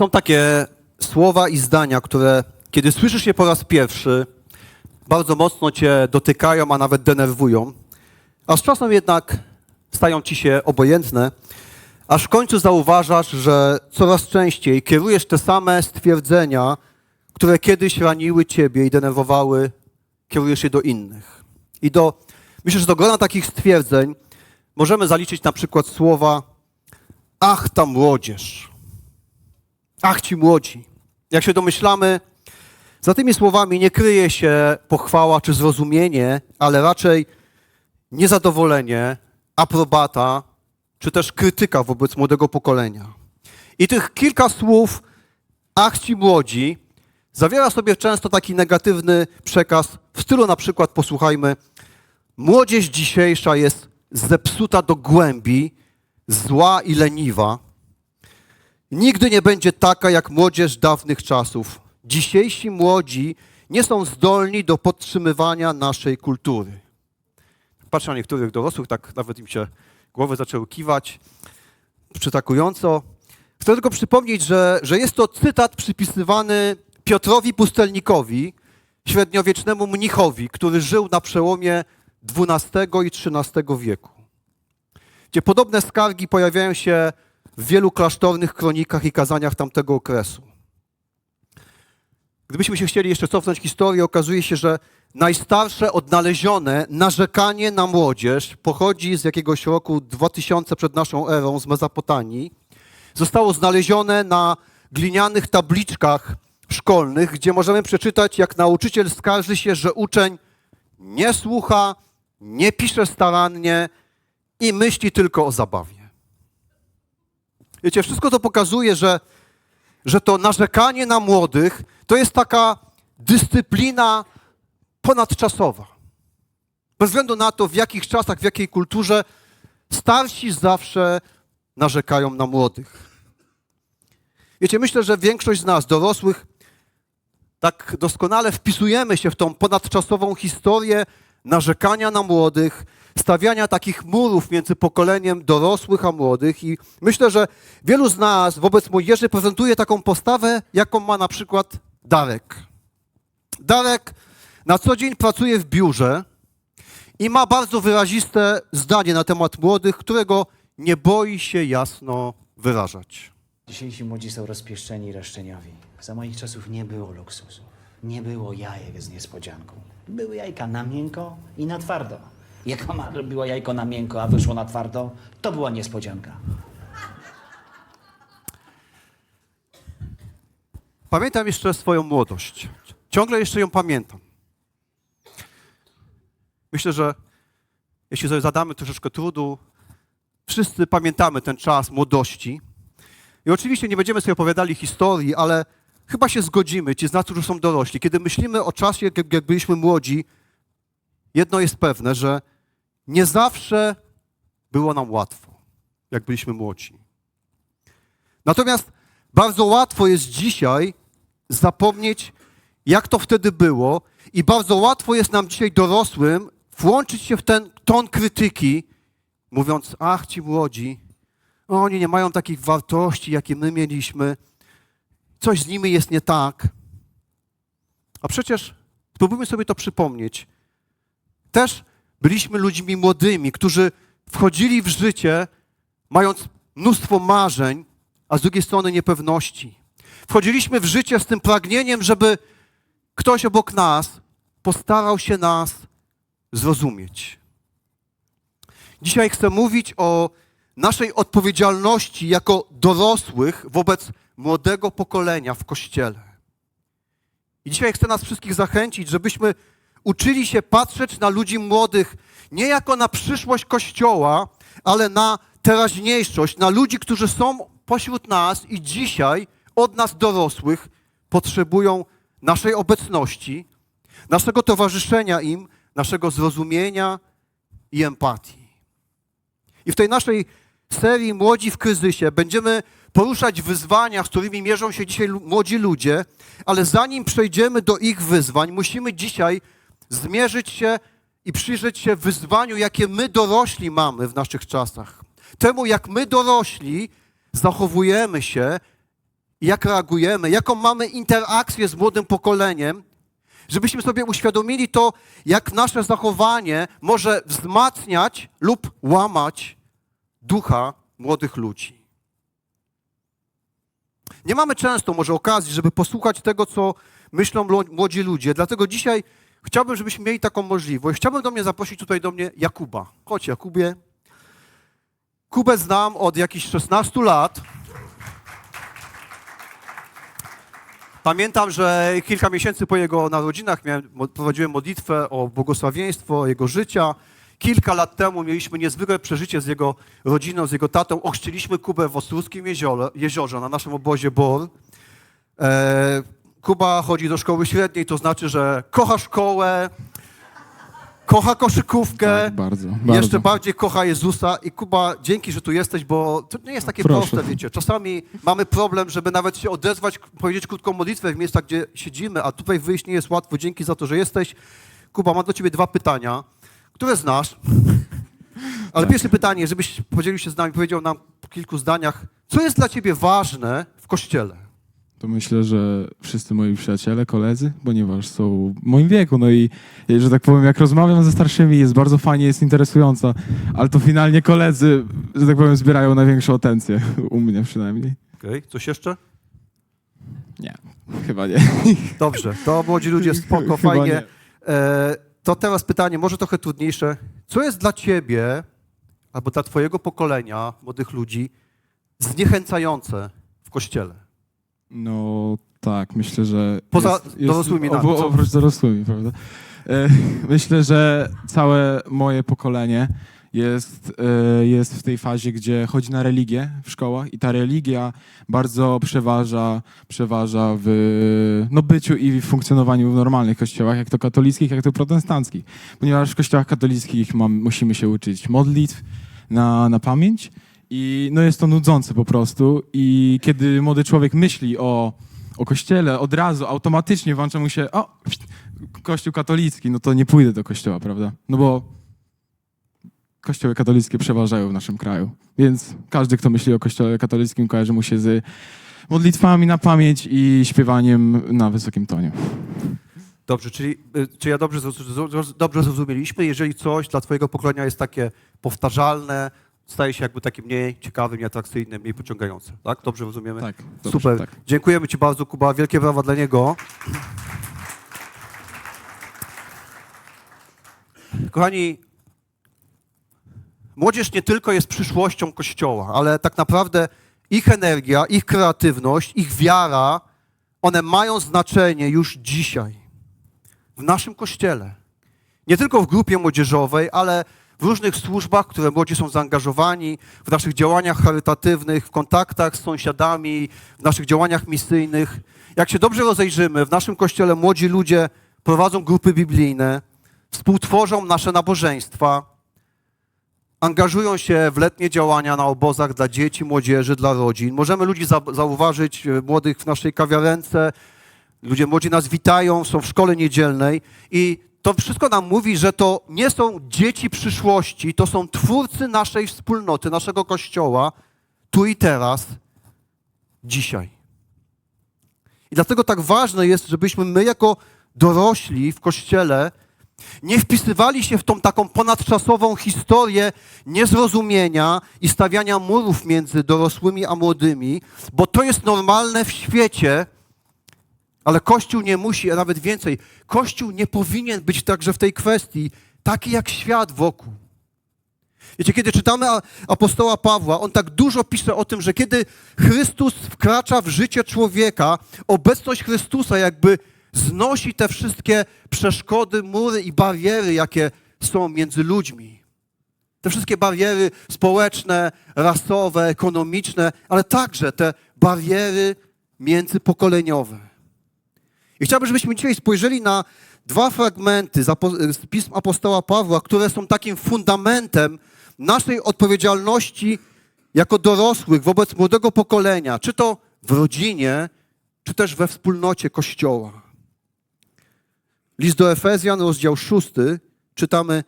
Są takie słowa i zdania, które kiedy słyszysz je po raz pierwszy, bardzo mocno cię dotykają, a nawet denerwują, a z czasem jednak stają ci się obojętne, aż w końcu zauważasz, że coraz częściej kierujesz te same stwierdzenia, które kiedyś raniły ciebie i denerwowały, kierujesz je do innych. I do, myślę, że do grona takich stwierdzeń możemy zaliczyć na przykład słowa ach, ta młodzież. Ach, ci młodzi. Jak się domyślamy, za tymi słowami nie kryje się pochwała czy zrozumienie, ale raczej niezadowolenie, aprobata, czy też krytyka wobec młodego pokolenia. I tych kilka słów, ach ci młodzi, zawiera sobie często taki negatywny przekaz w stylu na przykład, posłuchajmy, młodzież dzisiejsza jest zepsuta do głębi, zła i leniwa. Nigdy nie będzie taka jak młodzież dawnych czasów. Dzisiejsi młodzi nie są zdolni do podtrzymywania naszej kultury. Patrzę na niektórych dorosłych, tak nawet im się głowy zaczęły kiwać przytakująco. Chcę tylko przypomnieć, że, że jest to cytat przypisywany Piotrowi Pustelnikowi, średniowiecznemu mnichowi, który żył na przełomie XII i XIII wieku. Gdzie podobne skargi pojawiają się w wielu klasztornych kronikach i kazaniach tamtego okresu. Gdybyśmy się chcieli jeszcze cofnąć historię, okazuje się, że najstarsze odnalezione narzekanie na młodzież pochodzi z jakiegoś roku 2000 przed naszą erą z Mezopotamii. Zostało znalezione na glinianych tabliczkach szkolnych, gdzie możemy przeczytać, jak nauczyciel skarży się, że uczeń nie słucha, nie pisze starannie i myśli tylko o zabawie. Wiecie, wszystko to pokazuje, że, że to narzekanie na młodych to jest taka dyscyplina ponadczasowa. Bez względu na to, w jakich czasach, w jakiej kulturze, starsi zawsze narzekają na młodych. Wiecie, myślę, że większość z nas, dorosłych, tak doskonale wpisujemy się w tą ponadczasową historię narzekania na młodych, stawiania takich murów między pokoleniem dorosłych a młodych. I myślę, że wielu z nas wobec młodzieży prezentuje taką postawę, jaką ma na przykład Darek. Darek na co dzień pracuje w biurze i ma bardzo wyraziste zdanie na temat młodych, którego nie boi się jasno wyrażać. Dzisiejsi młodzi są rozpieszczeni i roszczeniowi. Za moich czasów nie było luksusu. Nie było jajek z niespodzianką. Były jajka na miękko i na twardo. Jak mama robiła jajko na miękko, a wyszło na twardo, to była niespodzianka. Pamiętam jeszcze swoją młodość. Ciągle jeszcze ją pamiętam. Myślę, że jeśli sobie zadamy troszeczkę trudu, wszyscy pamiętamy ten czas młodości. I oczywiście nie będziemy sobie opowiadali historii, ale chyba się zgodzimy, ci z nas, którzy są dorośli. Kiedy myślimy o czasie, jak, jak byliśmy młodzi, jedno jest pewne, że nie zawsze było nam łatwo, jak byliśmy młodzi. Natomiast bardzo łatwo jest dzisiaj zapomnieć, jak to wtedy było, i bardzo łatwo jest nam dzisiaj dorosłym włączyć się w ten ton krytyki, mówiąc: Ach, ci młodzi, oni nie mają takich wartości, jakie my mieliśmy, coś z nimi jest nie tak. A przecież spróbujmy sobie to przypomnieć. Też byliśmy ludźmi młodymi, którzy wchodzili w życie, mając mnóstwo marzeń, a z drugiej strony niepewności. Wchodziliśmy w życie z tym pragnieniem, żeby ktoś obok nas postarał się nas zrozumieć. Dzisiaj chcę mówić o naszej odpowiedzialności jako dorosłych wobec młodego pokolenia w kościele. I dzisiaj chcę nas wszystkich zachęcić, żebyśmy uczyli się patrzeć na ludzi młodych nie jako na przyszłość kościoła, ale na teraźniejszość, na ludzi, którzy są pośród nas i dzisiaj od nas dorosłych potrzebują naszej obecności, naszego towarzyszenia im, naszego zrozumienia i empatii. I w tej naszej serii Młodzi w kryzysie będziemy poruszać wyzwania, z którymi mierzą się dzisiaj młodzi ludzie, ale zanim przejdziemy do ich wyzwań, musimy dzisiaj zmierzyć się i przyjrzeć się wyzwaniu, jakie my dorośli mamy w naszych czasach. Temu, jak my dorośli zachowujemy się jak reagujemy, jaką mamy interakcję z młodym pokoleniem, żebyśmy sobie uświadomili to, jak nasze zachowanie może wzmacniać lub łamać ducha młodych ludzi. Nie mamy często może okazji, żeby posłuchać tego, co myślą młodzi ludzie, dlatego dzisiaj chciałbym, żebyśmy mieli taką możliwość. Chciałbym do mnie zaprosić tutaj do mnie Jakuba. Chodź Jakubie. Kubę znam od jakichś 16 lat. Pamiętam, że kilka miesięcy po jego narodzinach miałem, prowadziłem modlitwę o błogosławieństwo jego życia. Kilka lat temu mieliśmy niezwykłe przeżycie z jego rodziną, z jego tatą. Ochrzciliśmy Kubę w Ostruskim jeziorze, jeziorze na naszym obozie BOR. E, Kuba chodzi do szkoły średniej, to znaczy, że kocha szkołę, kocha koszykówkę. Tak, bardzo, bardzo. Jeszcze bardziej kocha Jezusa i Kuba, dzięki, że tu jesteś, bo to nie jest takie Proszę. proste, wiecie. Czasami mamy problem, żeby nawet się odezwać, powiedzieć krótką modlitwę w miejscach, gdzie siedzimy, a tutaj wyjść nie jest łatwo. Dzięki za to, że jesteś. Kuba, mam do ciebie dwa pytania, które znasz. Ale pierwsze pytanie, żebyś podzielił się z nami, powiedział nam w kilku zdaniach, co jest dla ciebie ważne w Kościele? To myślę, że wszyscy moi przyjaciele, koledzy, ponieważ są w moim wieku, no i e, że tak powiem, jak rozmawiam ze starszymi, jest bardzo fajnie, jest interesująco, ale to finalnie koledzy, że tak powiem, zbierają największą atencję, u mnie przynajmniej. Okej, coś jeszcze? Nie, chyba nie. Dobrze, to młodzi ludzie, spoko, Chyba fajnie. nie. E, to teraz pytanie, może trochę trudniejsze. Co jest dla ciebie, albo dla twojego pokolenia, młodych ludzi, zniechęcające w Kościele? No tak, myślę, że. Poza dorosłymi nami, obo-? Oprócz dorosłymi, prawda? E, myślę, że całe moje pokolenie jest, e, jest w tej fazie, gdzie chodzi na religię w szkołach i ta religia bardzo przeważa, przeważa w no, byciu i w funkcjonowaniu w normalnych kościołach, jak to katolickich, jak to protestanckich. Ponieważ w kościołach katolickich mam, musimy się uczyć modlitw na, na pamięć i no, jest to nudzące po prostu i kiedy młody człowiek myśli o, o kościele, od razu automatycznie włącza mu się o, kościół katolicki, no to nie pójdę do kościoła, prawda? No bo kościoły katolickie przeważają w naszym kraju. Więc każdy, kto myśli o kościele katolickim, kojarzy mu się z modlitwami na pamięć i śpiewaniem na wysokim tonie. Dobrze, czyli y, czy ja dobrze, dobrze zrozumieliśmy? Jeżeli coś dla twojego pokolenia jest takie powtarzalne, staje się jakby takie mniej ciekawe, mniej atrakcyjne, mniej pociągające, tak? Dobrze rozumiemy? Tak, dobrze, Super. tak. Dziękujemy Ci bardzo, Kuba. Wielkie brawa dla niego. Kochani, młodzież nie tylko jest przyszłością Kościoła, ale tak naprawdę ich energia, ich kreatywność, ich wiara, one mają znaczenie już dzisiaj w naszym Kościele. Nie tylko w grupie młodzieżowej, ale w różnych służbach, które młodzi są zaangażowani, w naszych działaniach charytatywnych, w kontaktach z sąsiadami, w naszych działaniach misyjnych. Jak się dobrze rozejrzymy, w naszym kościele młodzi ludzie prowadzą grupy biblijne, współtworzą nasze nabożeństwa, angażują się w letnie działania na obozach dla dzieci, młodzieży, dla rodzin. Możemy ludzi za- zauważyć, e, młodych w naszej kawiarence, Ludzie młodzi nas witają, są w szkole niedzielnej i to wszystko nam mówi, że to nie są dzieci przyszłości, to są twórcy naszej wspólnoty, naszego kościoła, tu i teraz, dzisiaj. I dlatego tak ważne jest, żebyśmy my jako dorośli w kościele nie wpisywali się w tą taką ponadczasową historię niezrozumienia i stawiania murów między dorosłymi a młodymi, bo to jest normalne w świecie, ale Kościół nie musi, a nawet więcej, Kościół nie powinien być także w tej kwestii taki jak świat wokół. Wiecie, kiedy czytamy apostoła Pawła, on tak dużo pisze o tym, że kiedy Chrystus wkracza w życie człowieka, obecność Chrystusa jakby znosi te wszystkie przeszkody, mury i bariery, jakie są między ludźmi. Te wszystkie bariery społeczne, rasowe, ekonomiczne, ale także te bariery międzypokoleniowe. I chciałbym, żebyśmy dzisiaj spojrzeli na dwa fragmenty z, pism apostoła Pawła, które są takim fundamentem naszej odpowiedzialności jako dorosłych wobec młodego pokolenia, czy to w rodzinie, czy też we wspólnocie Kościoła. List do Efezjan, rozdział 6, czytamy: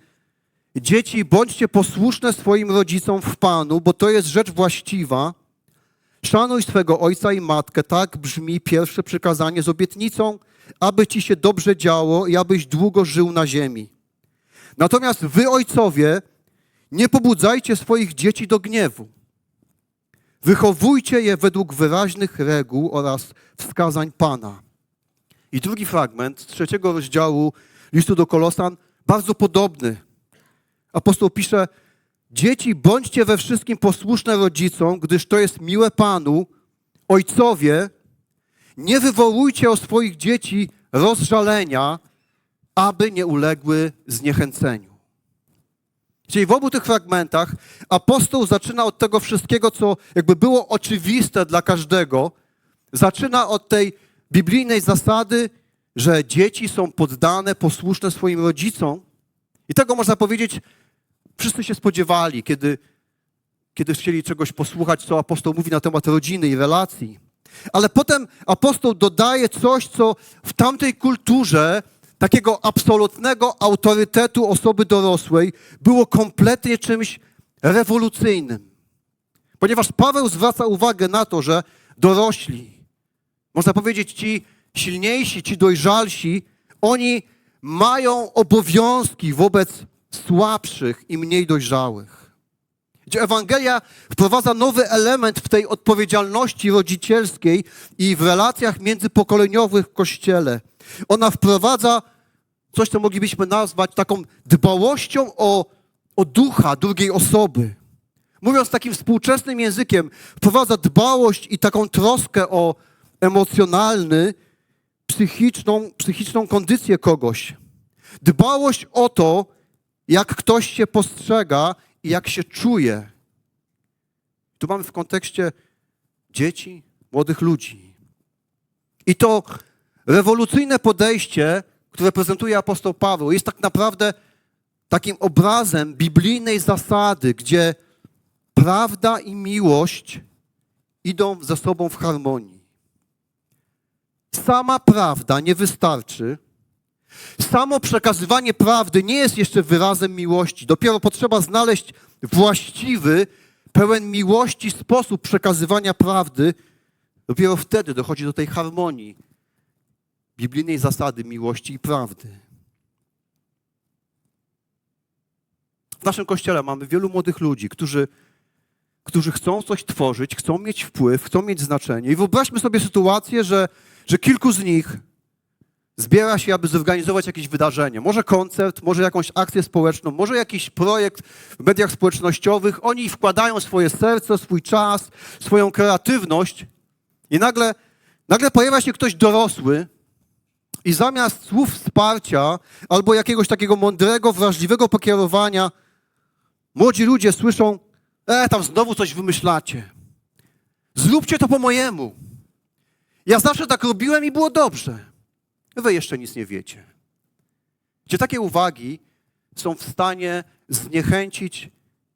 Dzieci, bądźcie posłuszne swoim rodzicom w Panu, bo to jest rzecz właściwa. Szanuj swego ojca i matkę, tak brzmi pierwsze przykazanie z obietnicą, aby ci się dobrze działo i abyś długo żył na ziemi. Natomiast wy, ojcowie, nie pobudzajcie swoich dzieci do gniewu. Wychowujcie je według wyraźnych reguł oraz wskazań Pana. I drugi fragment z trzeciego rozdziału listu do Kolosan, bardzo podobny. Apostoł pisze, dzieci bądźcie we wszystkim posłuszne rodzicom, gdyż to jest miłe Panu. Ojcowie, nie wywołujcie o swoich dzieci rozżalenia, aby nie uległy zniechęceniu. Czyli w obu tych fragmentach apostoł zaczyna od tego wszystkiego, co jakby było oczywiste dla każdego. Zaczyna od tej biblijnej zasady, że dzieci są poddane, posłuszne swoim rodzicom. I tego można powiedzieć, wszyscy się spodziewali, kiedy, kiedy chcieli czegoś posłuchać, co apostoł mówi na temat rodziny i relacji. Ale potem apostoł dodaje coś, co w tamtej kulturze takiego absolutnego autorytetu osoby dorosłej było kompletnie czymś rewolucyjnym. Ponieważ Paweł zwraca uwagę na to, że dorośli, można powiedzieć ci silniejsi, ci dojrzalsi, oni mają obowiązki wobec słabszych i mniej dojrzałych. Gdzie Ewangelia wprowadza nowy element w tej odpowiedzialności rodzicielskiej i w relacjach międzypokoleniowych w Kościele. Ona wprowadza coś, co moglibyśmy nazwać taką dbałością o, o ducha drugiej osoby. Mówiąc takim współczesnym językiem, wprowadza dbałość i taką troskę o emocjonalny, psychiczną, psychiczną kondycję kogoś. Dbałość o to, jak ktoś się postrzega i jak się czuje. Tu mamy w kontekście dzieci, młodych ludzi. I to rewolucyjne podejście, które prezentuje apostoł Paweł, jest tak naprawdę takim obrazem biblijnej zasady, gdzie prawda i miłość idą ze sobą w harmonii. Sama prawda nie wystarczy. Samo przekazywanie prawdy nie jest jeszcze wyrazem miłości. Dopiero potrzeba znaleźć właściwy, pełen miłości sposób przekazywania prawdy. Dopiero wtedy dochodzi do tej harmonii biblijnej zasady miłości i prawdy. W naszym kościele mamy wielu młodych ludzi, którzy, którzy chcą coś tworzyć, chcą mieć wpływ, chcą mieć znaczenie. I wyobraźmy sobie sytuację, że, że kilku z nich zbiera się, aby zorganizować jakieś wydarzenie. Może koncert, może jakąś akcję społeczną, może jakiś projekt w mediach społecznościowych. Oni wkładają swoje serce, swój czas, swoją kreatywność i nagle, nagle pojawia się ktoś dorosły i zamiast słów wsparcia albo jakiegoś takiego mądrego, wrażliwego pokierowania, młodzi ludzie słyszą, e, tam znowu coś wymyślacie. Zróbcie to po mojemu. Ja zawsze tak robiłem i było dobrze. Wy jeszcze nic nie wiecie. Gdzie takie uwagi są w stanie zniechęcić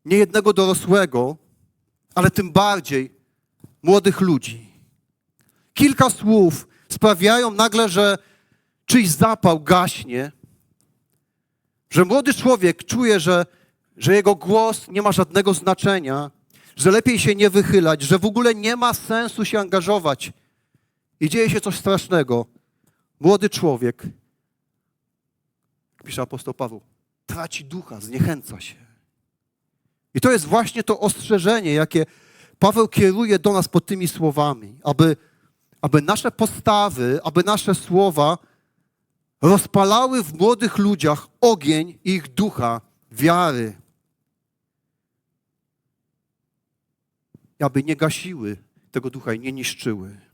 niejednego dorosłego, ale tym bardziej młodych ludzi. Kilka słów sprawiają nagle, że czyjś zapał gaśnie, że młody człowiek czuje, że, że jego głos nie ma żadnego znaczenia, że lepiej się nie wychylać, że w ogóle nie ma sensu się angażować. I dzieje się coś strasznego. Młody człowiek, pisze apostoł Paweł, traci ducha, zniechęca się. I to jest właśnie to ostrzeżenie, jakie Paweł kieruje do nas pod tymi słowami, aby, aby nasze postawy, aby nasze słowa rozpalały w młodych ludziach ogień ich ducha, wiary. Aby nie gasiły tego ducha i nie niszczyły.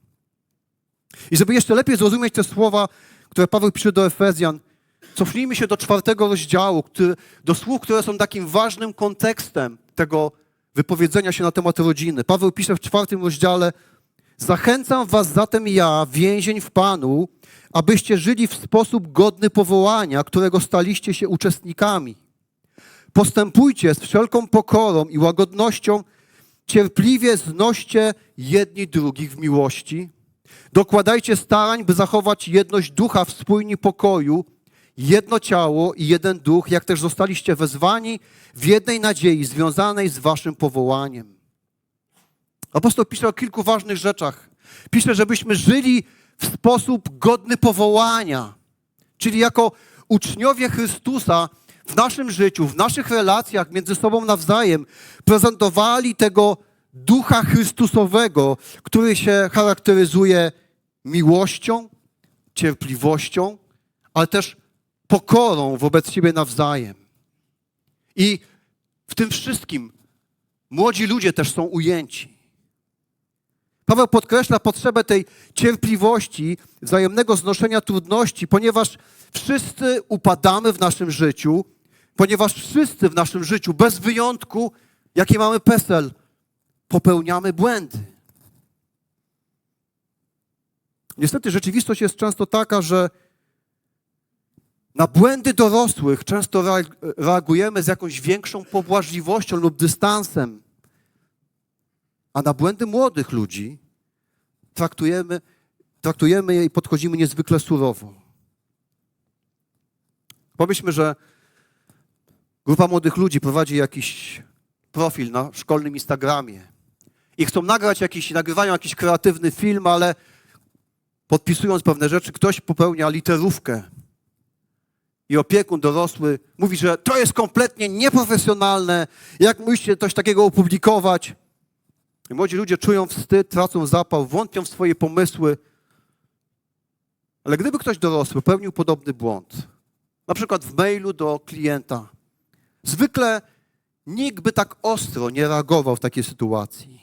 I żeby jeszcze lepiej zrozumieć te słowa, które Paweł pisze do Efezjan, cofnijmy się do czwartego rozdziału, który, do słów, które są takim ważnym kontekstem tego wypowiedzenia się na temat rodziny. Paweł pisze w czwartym rozdziale, zachęcam was zatem ja, więzień w Panu, abyście żyli w sposób godny powołania, którego staliście się uczestnikami. Postępujcie z wszelką pokorą i łagodnością, cierpliwie znoście jedni drugich w miłości, Dokładajcie starań, by zachować jedność ducha w spójni pokoju, jedno ciało i jeden duch, jak też zostaliście wezwani w jednej nadziei związanej z waszym powołaniem. Apostoł pisze o kilku ważnych rzeczach. Pisze, żebyśmy żyli w sposób godny powołania, czyli jako uczniowie Chrystusa w naszym życiu, w naszych relacjach między sobą nawzajem prezentowali tego ducha Chrystusowego, który się charakteryzuje miłością, cierpliwością, ale też pokorą wobec siebie nawzajem. I w tym wszystkim młodzi ludzie też są ujęci. Paweł podkreśla potrzebę tej cierpliwości, wzajemnego znoszenia trudności, ponieważ wszyscy upadamy w naszym życiu, ponieważ wszyscy w naszym życiu, bez wyjątku, jaki mamy PESEL, popełniamy błędy. Niestety rzeczywistość jest często taka, że na błędy dorosłych często rea- reagujemy z jakąś większą pobłażliwością lub dystansem, a na błędy młodych ludzi traktujemy, traktujemy je i podchodzimy niezwykle surowo. Pomyślmy, że grupa młodych ludzi prowadzi jakiś profil na szkolnym Instagramie i chcą nagrać jakiś, nagrywają jakiś kreatywny film, ale podpisując pewne rzeczy, ktoś popełnia literówkę i opiekun dorosły mówi, że to jest kompletnie nieprofesjonalne, jak musicie coś takiego opublikować. I młodzi ludzie czują wstyd, tracą zapał, wątpią w swoje pomysły. Ale gdyby ktoś dorosły popełnił podobny błąd, na przykład w mailu do klienta, zwykle nikt by tak ostro nie reagował w takiej sytuacji.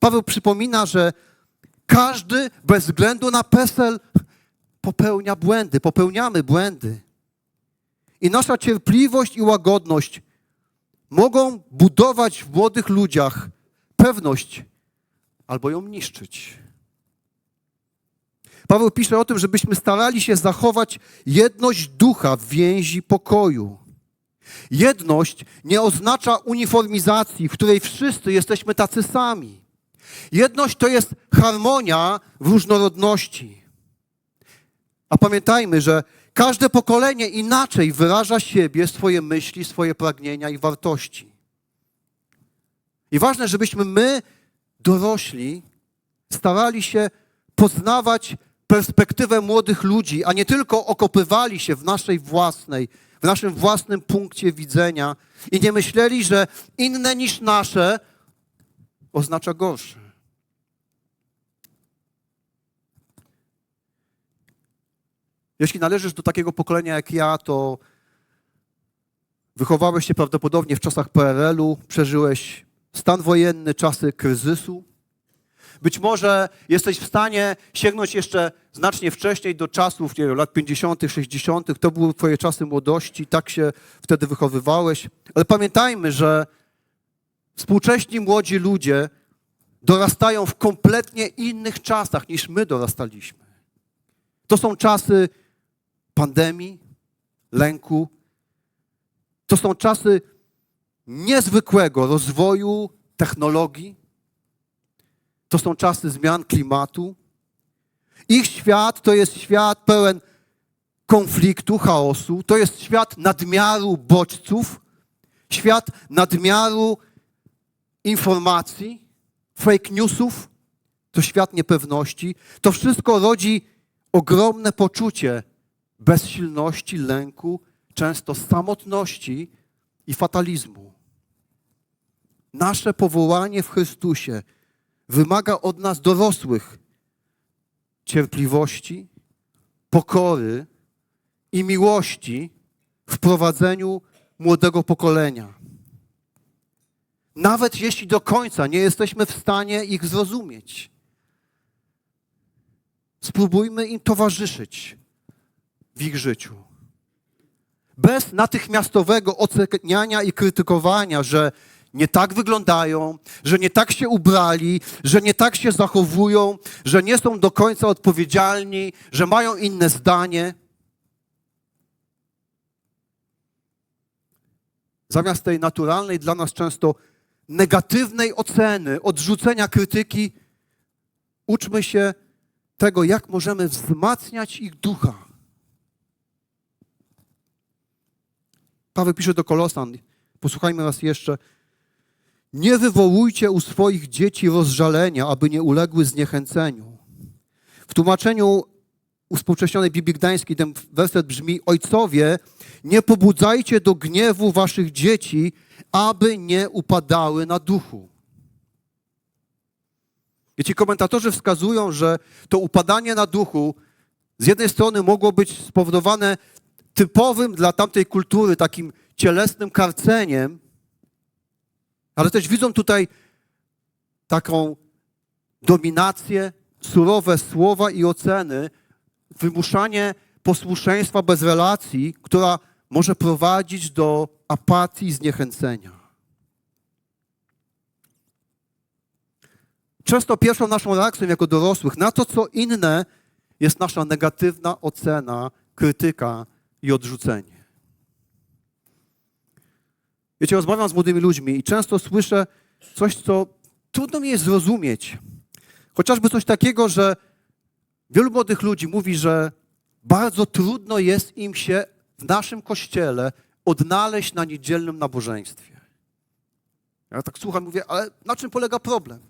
Paweł przypomina, że każdy bez względu na PESEL popełnia błędy, popełniamy błędy. I nasza cierpliwość i łagodność mogą budować w młodych ludziach pewność albo ją niszczyć. Paweł pisze o tym, żebyśmy starali się zachować jedność ducha w więzi pokoju. Jedność nie oznacza uniformizacji, w której wszyscy jesteśmy tacy sami. Jedność to jest harmonia w różnorodności. A pamiętajmy, że każde pokolenie inaczej wyraża siebie, swoje myśli, swoje pragnienia i wartości. I ważne, żebyśmy my, dorośli, starali się poznawać perspektywę młodych ludzi, a nie tylko okopywali się w naszej własnej, w naszym własnym punkcie widzenia i nie myśleli, że inne niż nasze oznacza gorsze. Jeśli należysz do takiego pokolenia jak ja, to wychowałeś się prawdopodobnie w czasach PRL-u, przeżyłeś stan wojenny, czasy kryzysu. Być może jesteś w stanie sięgnąć jeszcze znacznie wcześniej do czasów nie wiem, lat 50., 60. To były twoje czasy młodości, tak się wtedy wychowywałeś. Ale pamiętajmy, że współcześni młodzi ludzie dorastają w kompletnie innych czasach niż my dorastaliśmy. To są czasy pandemii, lęku. To są czasy niezwykłego rozwoju technologii. To są czasy zmian klimatu. Ich świat to jest świat pełen konfliktu, chaosu. To jest świat nadmiaru bodźców, świat nadmiaru informacji, fake newsów. To świat niepewności. To wszystko rodzi ogromne poczucie bezsilności, lęku, często samotności i fatalizmu. Nasze powołanie w Chrystusie wymaga od nas dorosłych cierpliwości, pokory i miłości w prowadzeniu młodego pokolenia. Nawet jeśli do końca nie jesteśmy w stanie ich zrozumieć, spróbujmy im towarzyszyć w ich życiu. Bez natychmiastowego oceniania i krytykowania, że nie tak wyglądają, że nie tak się ubrali, że nie tak się zachowują, że nie są do końca odpowiedzialni, że mają inne zdanie. Zamiast tej naturalnej dla nas często negatywnej oceny, odrzucenia krytyki, uczmy się tego, jak możemy wzmacniać ich ducha. Paweł pisze do Kolosan, posłuchajmy raz jeszcze. Nie wywołujcie u swoich dzieci rozżalenia, aby nie uległy zniechęceniu. W tłumaczeniu uspółcześnionej Biblii Gdańskiej ten werset brzmi: Ojcowie, nie pobudzajcie do gniewu waszych dzieci, aby nie upadały na duchu. Wiecie, komentatorzy wskazują, że to upadanie na duchu z jednej strony mogło być spowodowane typowym dla tamtej kultury takim cielesnym karceniem, ale też widzą tutaj taką dominację, surowe słowa i oceny, wymuszanie posłuszeństwa bez relacji, która może prowadzić do apatii zniechęcenia. Często pierwszą naszą reakcją jako dorosłych na to, co inne, jest nasza negatywna ocena, krytyka i odrzucenie. Wiecie, rozmawiam z młodymi ludźmi i często słyszę coś, co trudno mi jest zrozumieć. Chociażby coś takiego, że wielu młodych ludzi mówi, że bardzo trudno jest im się w naszym kościele odnaleźć na niedzielnym nabożeństwie. Ja tak słucham, mówię, ale na czym polega problem?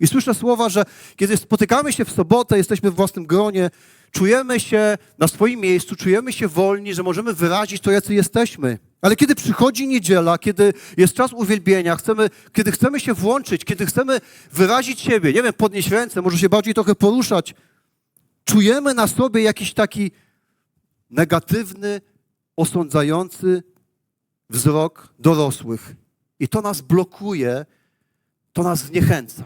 I słyszę słowa, że kiedy spotykamy się w sobotę, jesteśmy w własnym gronie, czujemy się na swoim miejscu, czujemy się wolni, że możemy wyrazić to, jacy jesteśmy. Ale kiedy przychodzi niedziela, kiedy jest czas uwielbienia, chcemy, kiedy chcemy się włączyć, kiedy chcemy wyrazić siebie, nie wiem, podnieść ręce, może się bardziej trochę poruszać, czujemy na sobie jakiś taki negatywny, osądzający wzrok dorosłych. I to nas blokuje, to nas zniechęca.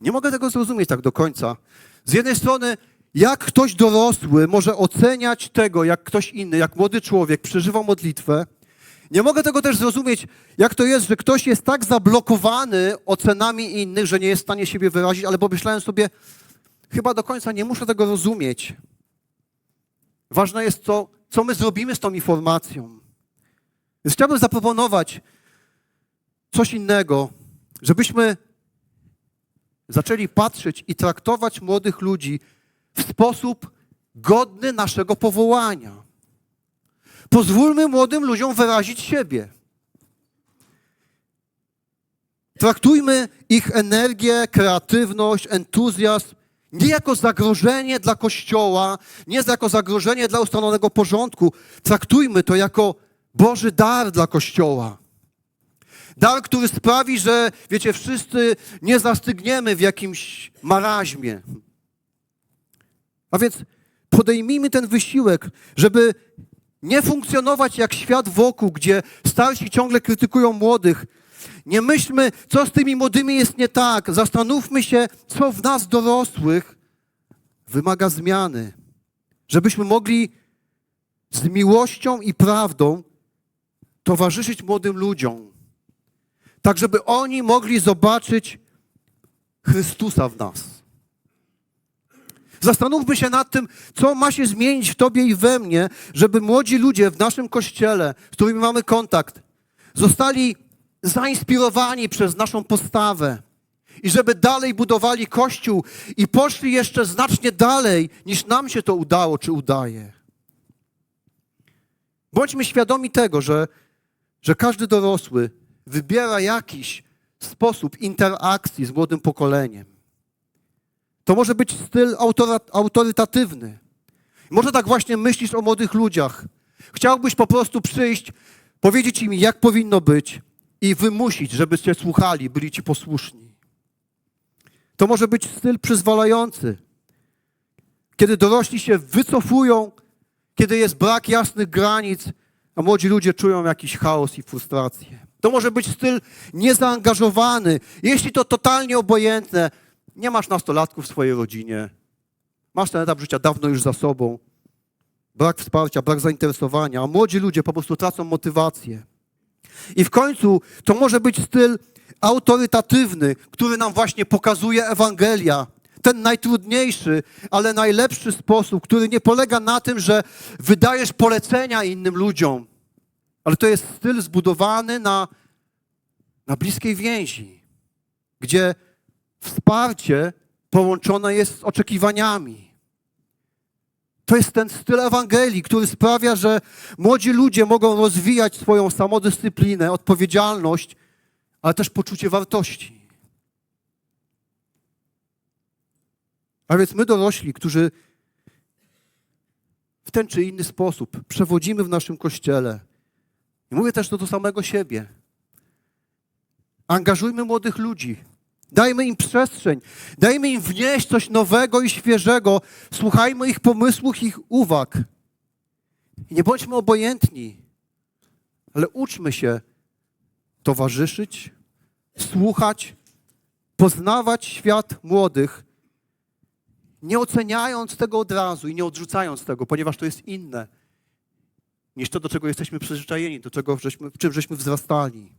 Nie mogę tego zrozumieć tak do końca. Z jednej strony, jak ktoś dorosły może oceniać tego, jak ktoś inny, jak młody człowiek przeżywa modlitwę. Nie mogę tego też zrozumieć, jak to jest, że ktoś jest tak zablokowany ocenami innych, że nie jest w stanie siebie wyrazić, ale pomyślałem sobie, chyba do końca nie muszę tego rozumieć. Ważne jest to, co my zrobimy z tą informacją. Więc chciałbym zaproponować coś innego, żebyśmy zaczęli patrzeć i traktować młodych ludzi w sposób godny naszego powołania. Pozwólmy młodym ludziom wyrazić siebie. Traktujmy ich energię, kreatywność, entuzjazm nie jako zagrożenie dla Kościoła, nie jako zagrożenie dla ustalonego porządku. Traktujmy to jako Boży dar dla Kościoła. Dar, który sprawi, że, wiecie, wszyscy nie zastygniemy w jakimś maraźmie. A więc podejmijmy ten wysiłek, żeby nie funkcjonować jak świat wokół, gdzie starsi ciągle krytykują młodych. Nie myślmy, co z tymi młodymi jest nie tak. Zastanówmy się, co w nas dorosłych wymaga zmiany, żebyśmy mogli z miłością i prawdą towarzyszyć młodym ludziom tak żeby oni mogli zobaczyć Chrystusa w nas. Zastanówmy się nad tym, co ma się zmienić w Tobie i we mnie, żeby młodzi ludzie w naszym kościele, z którymi mamy kontakt, zostali zainspirowani przez naszą postawę i żeby dalej budowali Kościół i poszli jeszcze znacznie dalej, niż nam się to udało czy udaje. Bądźmy świadomi tego, że, że każdy dorosły wybiera jakiś sposób interakcji z młodym pokoleniem. To może być styl autorytatywny. Może tak właśnie myślisz o młodych ludziach. Chciałbyś po prostu przyjść, powiedzieć im, jak powinno być i wymusić, żeby cię słuchali, byli ci posłuszni. To może być styl przyzwalający. Kiedy dorośli się wycofują, kiedy jest brak jasnych granic, a młodzi ludzie czują jakiś chaos i frustrację. To może być styl niezaangażowany. Jeśli to totalnie obojętne, nie masz nastolatków w swojej rodzinie, masz ten etap życia dawno już za sobą, brak wsparcia, brak zainteresowania, a młodzi ludzie po prostu tracą motywację. I w końcu to może być styl autorytatywny, który nam właśnie pokazuje Ewangelia. Ten najtrudniejszy, ale najlepszy sposób, który nie polega na tym, że wydajesz polecenia innym ludziom, ale to jest styl zbudowany na, na bliskiej więzi, gdzie wsparcie połączone jest z oczekiwaniami. To jest ten styl Ewangelii, który sprawia, że młodzi ludzie mogą rozwijać swoją samodyscyplinę, odpowiedzialność, ale też poczucie wartości. A więc my dorośli, którzy w ten czy inny sposób przewodzimy w naszym kościele, i mówię też to do samego siebie, angażujmy młodych ludzi, dajmy im przestrzeń, dajmy im wnieść coś nowego i świeżego, słuchajmy ich pomysłów, ich uwag. I nie bądźmy obojętni, ale uczmy się towarzyszyć, słuchać, poznawać świat młodych, nie oceniając tego od razu i nie odrzucając tego, ponieważ to jest inne niż to, do czego jesteśmy przyzwyczajeni, do czego żeśmy, w czym żeśmy wzrastali.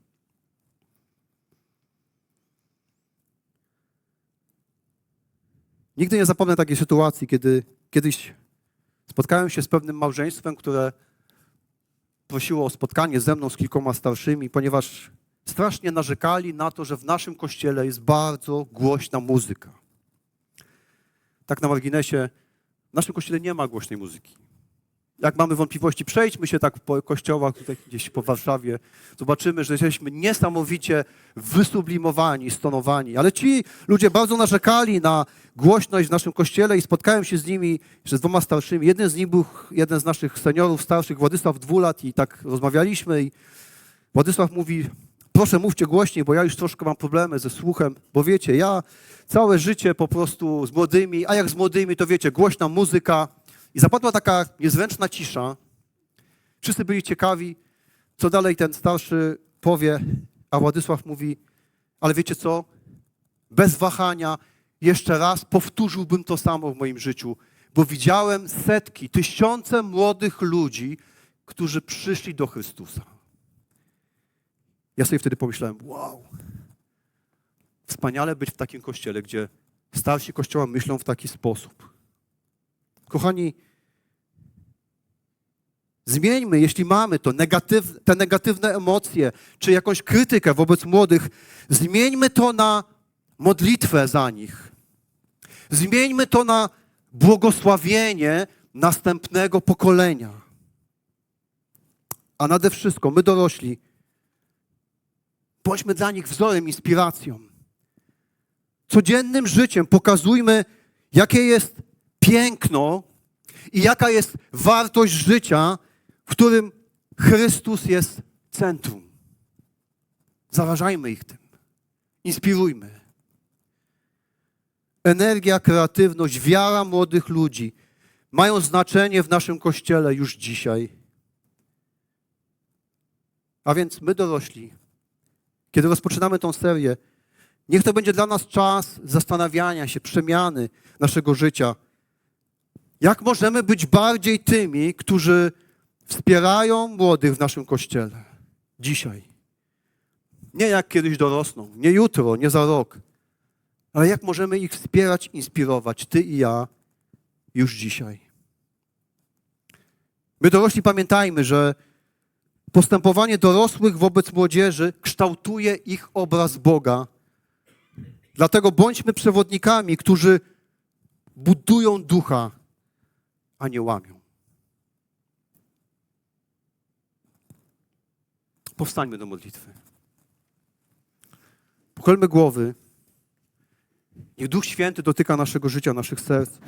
Nigdy nie zapomnę takiej sytuacji, kiedy kiedyś spotkałem się z pewnym małżeństwem, które prosiło o spotkanie ze mną z kilkoma starszymi, ponieważ strasznie narzekali na to, że w naszym kościele jest bardzo głośna muzyka. Tak na marginesie, w naszym kościele nie ma głośnej muzyki. Jak mamy wątpliwości, przejdźmy się tak po kościołach, tutaj gdzieś po Warszawie, zobaczymy, że jesteśmy niesamowicie wysublimowani, stonowani. Ale ci ludzie bardzo narzekali na głośność w naszym kościele i spotkałem się z nimi, z dwoma starszymi. Jeden z nich był jeden z naszych seniorów starszych, Władysław Dwulat i tak rozmawialiśmy i Władysław mówi, proszę mówcie głośniej, bo ja już troszkę mam problemy ze słuchem, bo wiecie, ja całe życie po prostu z młodymi, a jak z młodymi, to wiecie, głośna muzyka i zapadła taka niezręczna cisza. Wszyscy byli ciekawi, co dalej ten starszy powie, a Władysław mówi, ale wiecie co, bez wahania jeszcze raz powtórzyłbym to samo w moim życiu, bo widziałem setki, tysiące młodych ludzi, którzy przyszli do Chrystusa. Ja sobie wtedy pomyślałem, wow, wspaniale być w takim kościele, gdzie starsi kościoła myślą w taki sposób. Kochani, zmieńmy, jeśli mamy to, negatyw, te negatywne emocje, czy jakąś krytykę wobec młodych, zmieńmy to na modlitwę za nich. Zmieńmy to na błogosławienie następnego pokolenia. A nade wszystko, my dorośli, bądźmy dla nich wzorem, inspiracją. Codziennym życiem pokazujmy, jakie jest piękno i jaka jest wartość życia, w którym Chrystus jest centrum. Zarażajmy ich tym. Inspirujmy. Energia, kreatywność, wiara młodych ludzi mają znaczenie w naszym kościele już dzisiaj. A więc my dorośli, kiedy rozpoczynamy tą serię, niech to będzie dla nas czas zastanawiania się, przemiany naszego życia. Jak możemy być bardziej tymi, którzy wspierają młodych w naszym kościele dzisiaj? Nie jak kiedyś dorosną, nie jutro, nie za rok, ale jak możemy ich wspierać, inspirować, ty i ja, już dzisiaj. My dorośli pamiętajmy, że postępowanie dorosłych wobec młodzieży kształtuje ich obraz Boga. Dlatego bądźmy przewodnikami, którzy budują ducha, a nie łamią. Powstańmy do modlitwy. Pochylmy głowy. Niech Duch Święty dotyka naszego życia, naszych serc.